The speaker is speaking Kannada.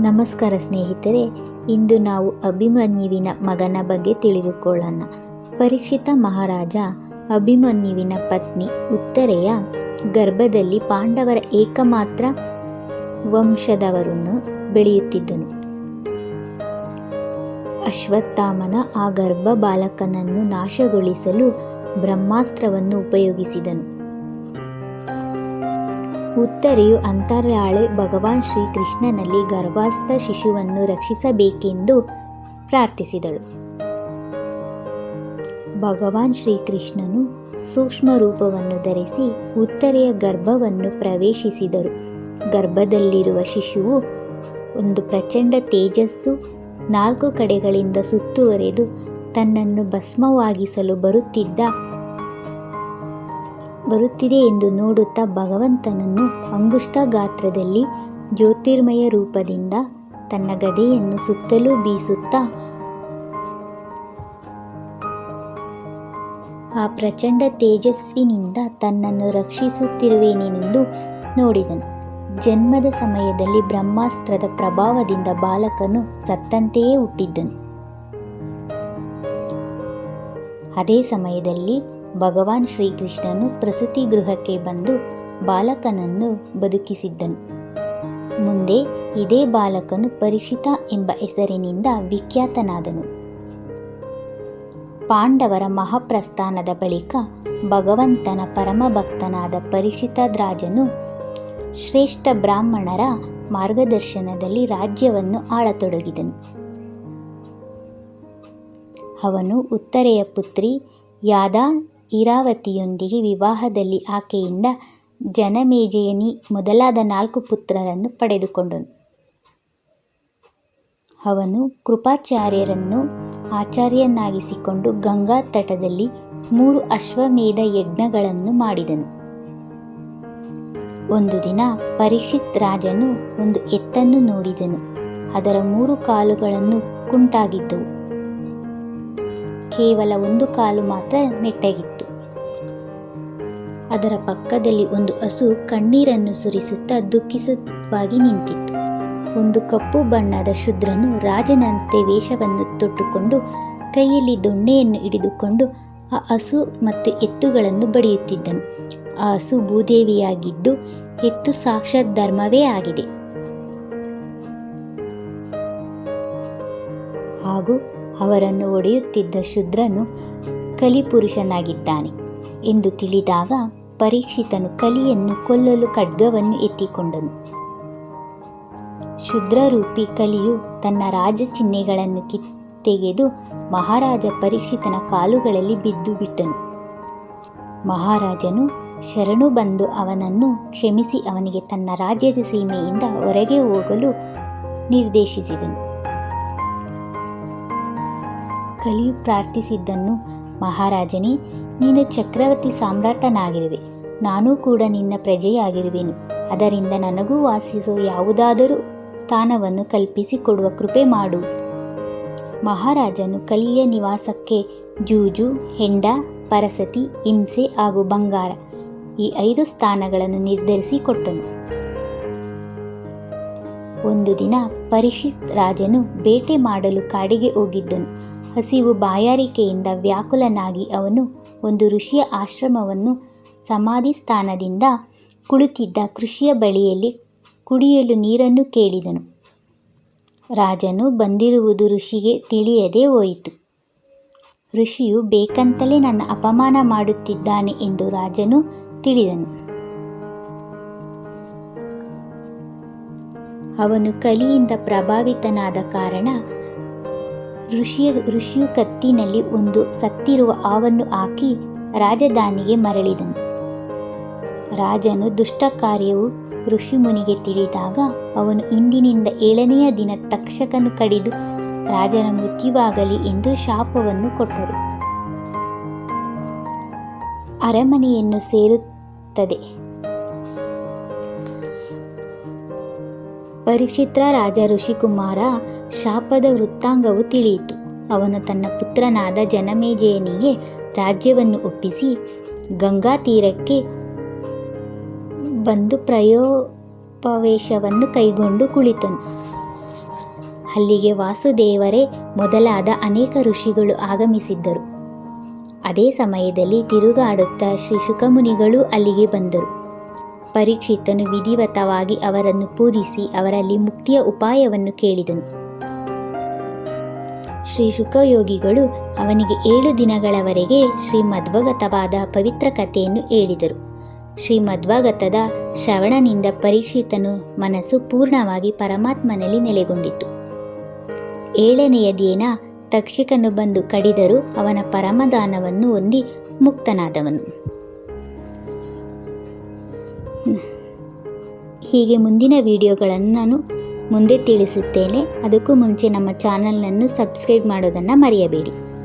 ನಮಸ್ಕಾರ ಸ್ನೇಹಿತರೆ, ಇಂದು ನಾವು ಅಭಿಮನ್ಯುವಿನ ಮಗನ ಬಗ್ಗೆ ತಿಳಿದುಕೊಳ್ಳೋಣ. ಪರೀಕ್ಷಿತ ಮಹಾರಾಜ ಅಭಿಮನ್ಯುವಿನ ಪತ್ನಿ ಉತ್ತರೆಯ ಗರ್ಭದಲ್ಲಿ ಪಾಂಡವರ ಏಕಮಾತ್ರ ವಂಶದವರನ್ನು ಬೆಳೆಯುತ್ತಿದ್ದನು. ಅಶ್ವತ್ಥಾಮನ ಆ ಗರ್ಭ ಬಾಲಕನನ್ನು ನಾಶಗೊಳಿಸಲು ಬ್ರಹ್ಮಾಸ್ತ್ರವನ್ನು ಉಪಯೋಗಿಸಿದನು. ಉತ್ತರೆಯು ಅಂತರ್ಯಾಳೆ ಭಗವಾನ್ ಶ್ರೀಕೃಷ್ಣನಲ್ಲಿ ಗರ್ಭಸ್ಥ ಶಿಶುವನ್ನು ರಕ್ಷಿಸಬೇಕೆಂದು ಪ್ರಾರ್ಥಿಸಿದಳು. ಭಗವಾನ್ ಶ್ರೀಕೃಷ್ಣನು ಸೂಕ್ಷ್ಮ ರೂಪವನ್ನು ಧರಿಸಿ ಉತ್ತರೆಯ ಗರ್ಭವನ್ನು ಪ್ರವೇಶಿಸಿದರು. ಗರ್ಭದಲ್ಲಿರುವ ಶಿಶುವು ಒಂದು ಪ್ರಚಂಡ ತೇಜಸ್ಸು ನಾಲ್ಕು ಕಡೆಗಳಿಂದ ಸುತ್ತುವರೆದು ತನ್ನನ್ನು ಭಸ್ಮವಾಗಿಸಲು ಬರುತ್ತಿದ್ದ ಬರುತ್ತಿದೆ ಎಂದು ನೋಡುತ್ತಾ ಭಗವಂತನನ್ನು ಅಂಗುಷ್ಟ ಗಾತ್ರದಲ್ಲಿ ಜ್ಯೋತಿರ್ಮಯ ರೂಪದಿಂದ ತನ್ನ ಗದೆಯನ್ನು ಸುತ್ತಲೂ ಬೀಸುತ್ತಾ ಆ ಪ್ರಚಂಡ ತೇಜಸ್ವಿನಿಂದ ತನ್ನನ್ನು ರಕ್ಷಿಸುತ್ತಿರುವೆನೆಂದು ನೋಡಿದನು. ಜನ್ಮದ ಸಮಯದಲ್ಲಿ ಬ್ರಹ್ಮಾಸ್ತ್ರದ ಪ್ರಭಾವದಿಂದ ಬಾಲಕನು ಸತ್ತಂತೆಯೇ ಹುಟ್ಟಿದ್ದನು. ಅದೇ ಸಮಯದಲ್ಲಿ ಭಗವಾನ್ ಶ್ರೀಕೃಷ್ಣನು ಪ್ರಸೂತಿ ಗೃಹಕ್ಕೆ ಬಂದು ಬಾಲಕನನ್ನು ಬದುಕಿಸಿದ್ದನು. ಮುಂದೆ ಇದೇ ಬಾಲಕನು ಪರೀಕ್ಷಿತ ಎಂಬ ಹೆಸರಿನಿಂದ ವಿಖ್ಯಾತನಾದನು. ಪಾಂಡವರ ಮಹಾಪ್ರಸ್ಥಾನದ ಬಳಿಕ ಭಗವಂತನ ಪರಮಭಕ್ತನಾದ ಪರೀಕ್ಷಿತದ್ರಾಜನು ಶ್ರೇಷ್ಠ ಬ್ರಾಹ್ಮಣರ ಮಾರ್ಗದರ್ಶನದಲ್ಲಿ ರಾಜ್ಯವನ್ನು ಆಳತೊಡಗಿದನು. ಅವನು ಉತ್ತರೆಯ ಪುತ್ರಿ ಯಾದ ಇರಾವತಿಯೊಂದಿಗೆ ವಿವಾಹದಲ್ಲಿ ಆಕೆಯಿಂದ ಜನಮೇಜಯನಿ ಮೊದಲಾದ ನಾಲ್ಕು ಪುತ್ರರನ್ನು ಪಡೆದುಕೊಂಡನು. ಅವನು ಕೃಪಾಚಾರ್ಯರನ್ನು ಆಚಾರ್ಯನಾಗಿಸಿಕೊಂಡು ಗಂಗಾ ತಟದಲ್ಲಿ ಮೂರು ಅಶ್ವಮೇಧ ಯಜ್ಞಗಳನ್ನು ಮಾಡಿದನು. ಒಂದು ದಿನ ಪರೀಕ್ಷಿತ್ ರಾಜನು ಒಂದು ಎತ್ತನ್ನು ನೋಡಿದನು. ಅದರ ಮೂರು ಕಾಲುಗಳನ್ನು ಕುಂಟಾಗಿದ್ದವು. ಕೇವಲ ಒಂದು ಕಾಲು ಮಾತ್ರ ನೆಟ್ಟಗಿತ್ತು. ಅದರ ಪಕ್ಕದಲ್ಲಿ ಒಂದು ಹಸು ಕಣ್ಣೀರನ್ನು ಸುರಿಸುತ್ತಾ ದುಃಖಿಸುವಾಗಿ ನಿಂತಿತ್ತು. ಒಂದು ಕಪ್ಪು ಬಣ್ಣದ ಶುದ್ರನು ರಾಜನಂತೆ ವೇಷವನ್ನು ತೊಟ್ಟುಕೊಂಡು ಕೈಯಲ್ಲಿ ದೊಣ್ಣೆಯನ್ನು ಹಿಡಿದುಕೊಂಡು ಆ ಹಸು ಮತ್ತು ಎತ್ತುಗಳನ್ನು ಬಡಿಯುತ್ತಿದ್ದನು. ಆ ಹಸು ಭೂದೇವಿಯಾಗಿದ್ದು ಎತ್ತು ಸಾಕ್ಷಾತ್ ಧರ್ಮವೇ ಆಗಿದೆ. ಹಾಗೂ ಅವರನ್ನು ಒಡೆಯುತ್ತಿದ್ದ ಶುದ್ರನು ಕಲಿಪುರುಷನಾಗಿದ್ದಾನೆ ಎಂದು ತಿಳಿದಾಗ ಪರೀಕ್ಷಿತನು ಕಲಿಯನ್ನು ಕೊಲ್ಲಲು ಖಡ್ಗವನ್ನು ಎತ್ತಿಕೊಂಡನು. ಶುದ್ರರೂಪಿ ಕಲಿಯು ತನ್ನ ರಾಜ ಚಿಹ್ನೆಗಳನ್ನು ಕಿತ್ತೆಗೆದು ಮಹಾರಾಜ ಪರೀಕ್ಷಿತನ ಕಾಲುಗಳಲ್ಲಿ ಬಿದ್ದು ಬಿಟ್ಟನು. ಮಹಾರಾಜನು ಶರಣು ಬಂದು ಅವನನ್ನು ಕ್ಷಮಿಸಿ ಅವನಿಗೆ ತನ್ನ ರಾಜ್ಯದ ಸೀಮೆಯಿಂದ ಹೊರಗೆ ಹೋಗಲು ನಿರ್ದೇಶಿಸಿದನು. ಕಲಿಯು ಪ್ರಾರ್ಥಿಸಿದ್ದನ್ನು ಮಹಾರಾಜನೇ, ನೀನು ಚಕ್ರವರ್ತಿ ಸಾಮ್ರಾಟನಾಗಿರುವೆ. ನಾನೂ ಕೂಡ ನಿನ್ನ ಪ್ರಜೆಯಾಗಿರುವೆನು. ಅದರಿಂದ ನನಗೂ ವಾಸಿಸುವ ಯಾವುದಾದರೂ ಸ್ಥಾನವನ್ನು ಕಲ್ಪಿಸಿಕೊಡುವ ಕೃಪೆ ಮಾಡು. ಮಹಾರಾಜನು ಕಲಿಯ ನಿವಾಸಕ್ಕೆ ಜೂಜು, ಹೆಂಡ, ಪರಸತಿ, ಹಿಂಸೆ ಹಾಗೂ ಬಂಗಾರ ಈ ಐದು ಸ್ಥಾನಗಳನ್ನು ನಿರ್ಧರಿಸಿ ಕೊಟ್ಟನು ಒಂದು ದಿನ ಪರಿಷಿತ್ ರಾಜನು ಬೇಟೆ ಮಾಡಲು ಕಾಡಿಗೆ ಹೋಗಿದ್ದನು. ಹಸಿವು ಬಾಯಾರಿಕೆಯಿಂದ ವ್ಯಾಕುಲನಾಗಿ ಅವನು ಒಂದು ಋಷಿಯ ಆಶ್ರಮವನ್ನು ಸಮಾಧಿ ಸ್ಥಾನದಿಂದ ಕುಳಿತಿದ್ದ ಕೃಷಿಯ ಬಳಿಯಲ್ಲಿ ಕುಡಿಯಲು ನೀರನ್ನು ಕೇಳಿದನು. ರಾಜನು ಬಂದಿರುವುದು ಋಷಿಗೆ ತಿಳಿಯದೇ ಹೋಯಿತು. ಋಷಿಯು, ಬೇಕಂತಲೇ ನನ್ನ ಅಪಮಾನ ಮಾಡುತ್ತಿದ್ದಾನೆ ಎಂದು ರಾಜನು ತಿಳಿದನು. ಅವನು ಕಲಿಯಿಂದ ಪ್ರಭಾವಿತನಾದ ಕಾರಣ ಋಷಿಯ ಋಷಿಯು ಕತ್ತಿನಲ್ಲಿ ಒಂದು ಸತ್ತಿರುವ ಆವನ್ನು ಹಾಕಿ ರಾಜಧಾನಿಗೆ ಮರಳಿದನು. ರಾಜನು ದುಷ್ಟ ಕಾರ್ಯವು ಋಷಿಮುನಿಗೆ ತಿಳಿದಾಗ ಅವನು ಇಂದಿನಿಂದ ಏಳನೆಯ ದಿನ ತಕ್ಷಕನು ಕಡಿದು ರಾಜನ ಮೃತ್ಯುವಾಗಲಿ ಎಂದು ಶಾಪವನ್ನು ಕೊಟ್ಟರು ಅರಮನೆಯನ್ನು ಸೇರುತ್ತದೆ. ಪರೀಕ್ಷಿತ್ರ ರಾಜ ಋಷಿಕುಮಾರ ಶಾಪದ ವೃತ್ತಾಂಗವು ತಿಳಿಯಿತು. ಅವನು ತನ್ನ ಪುತ್ರನಾದ ಜನಮೇಜಯನಿಗೆ ರಾಜ್ಯವನ್ನು ಒಪ್ಪಿಸಿ ಗಂಗಾ ತೀರಕ್ಕೆ ಬಂದು ಪ್ರಯೋಪವೇಶವನ್ನು ಕೈಗೊಂಡು ಕುಳಿತನು. ಅಲ್ಲಿಗೆ ವಾಸುದೇವರೇ ಮೊದಲಾದ ಅನೇಕ ಋಷಿಗಳು ಆಗಮಿಸಿದ್ದರು. ಅದೇ ಸಮಯದಲ್ಲಿ ತಿರುಗಾಡುತ್ತಾ ಶ್ರೀ ಶುಕಮುನಿಗಳು ಅಲ್ಲಿಗೆ ಬಂದರು. ಪರೀಕ್ಷಿತನು ವಿಧಿವತವಾಗಿ ಅವರನ್ನು ಪೂಜಿಸಿ ಅವರಲ್ಲಿ ಮುಕ್ತಿಯ ಉಪಾಯವನ್ನು ಕೇಳಿದನು. ಶ್ರೀ ಶುಕಯೋಗಿಗಳು ಅವನಿಗೆ ಏಳು ದಿನಗಳವರೆಗೆ ಶ್ರೀ ಮಧ್ವಗತವಾದ ಪವಿತ್ರ ಕಥೆಯನ್ನು ಹೇಳಿದರು. ಶ್ರೀಮದ್ವಗತದ ಶ್ರವಣನಿಂದ ಪರೀಕ್ಷಿತನು ಮನಸ್ಸು ಪೂರ್ಣವಾಗಿ ಪರಮಾತ್ಮನಲ್ಲಿ ನೆಲೆಗೊಂಡಿತು. ಏಳನೆಯ ದಿನ ತಕ್ಷಿಕನು ಬಂದು ಕಡಿದರೂ ಅವನ ಪರಮದಾನವನ್ನು ಹೊಂದಿ ಮುಕ್ತನಾದವನು. ಹೀಗೆ ಮುಂದಿನ ವಿಡಿಯೋಗಳನ್ನು ನಾನು ಮುಂದೆ ತಿಳಿಸುತ್ತೇನೆ. ಅದಕ್ಕೂ ಮುಂಚೆ ನಮ್ಮ ಚಾನಲನ್ನು ಸಬ್ಸ್ಕ್ರೈಬ್ ಮಾಡೋದನ್ನು ಮರೆಯಬೇಡಿ.